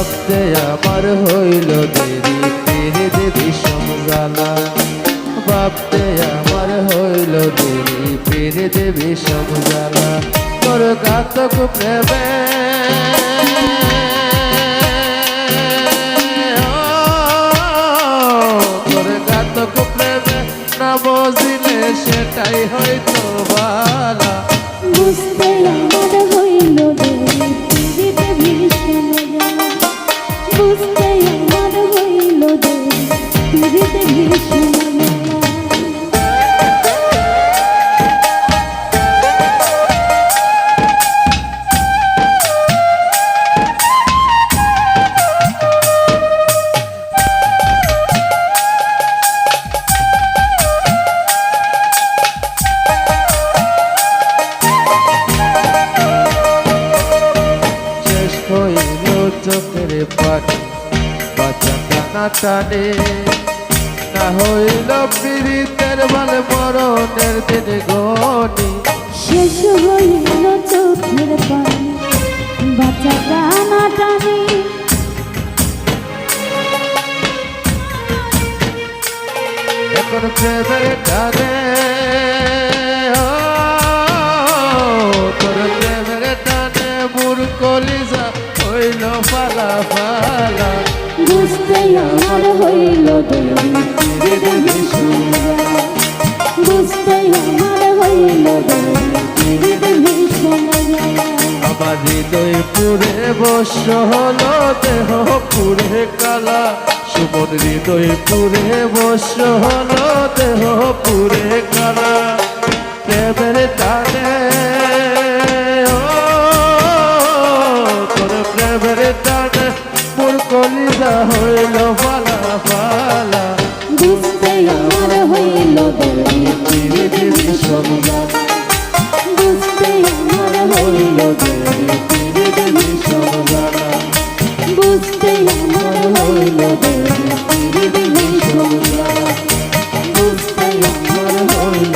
ভাবতে আমার হইল দেরি তেরে দেবী সমজালা ভাবতে আমার হইল দেরি পেরে দেবী সমজালা তোর ঘাতক প্রেমে, তোর ঘাতক প্রেমে না বজিলে সেটাই হয়তো বালা। বুঝতে বুঝতে আমার হইল দেরি পীড়িতে চোখের পানি বাচ্চা টানা টানে। না হইল পীড়িতের বলে মরণের দিন গনি শেষ হইল চোখের পানি বাচ্চা টানা টানি। এখন প্রেমের টানে ও, তোর ফালা ফালা বুঝতে আমার হইল বুঝতে আমার হইল আমার হৃদয় পুরে বস হলো দেহ পুরে কালা। সুমন হৃদয় পুরে বস হলো হইল দৌড়ি চিরে দিবি সবলা বুঝতে আমার হইল দৌড়ি চিরে দিবি সবলা বুঝতে আমার হইল দৌড়ি চিরে দিবি সবলা বুঝতে আমার হইল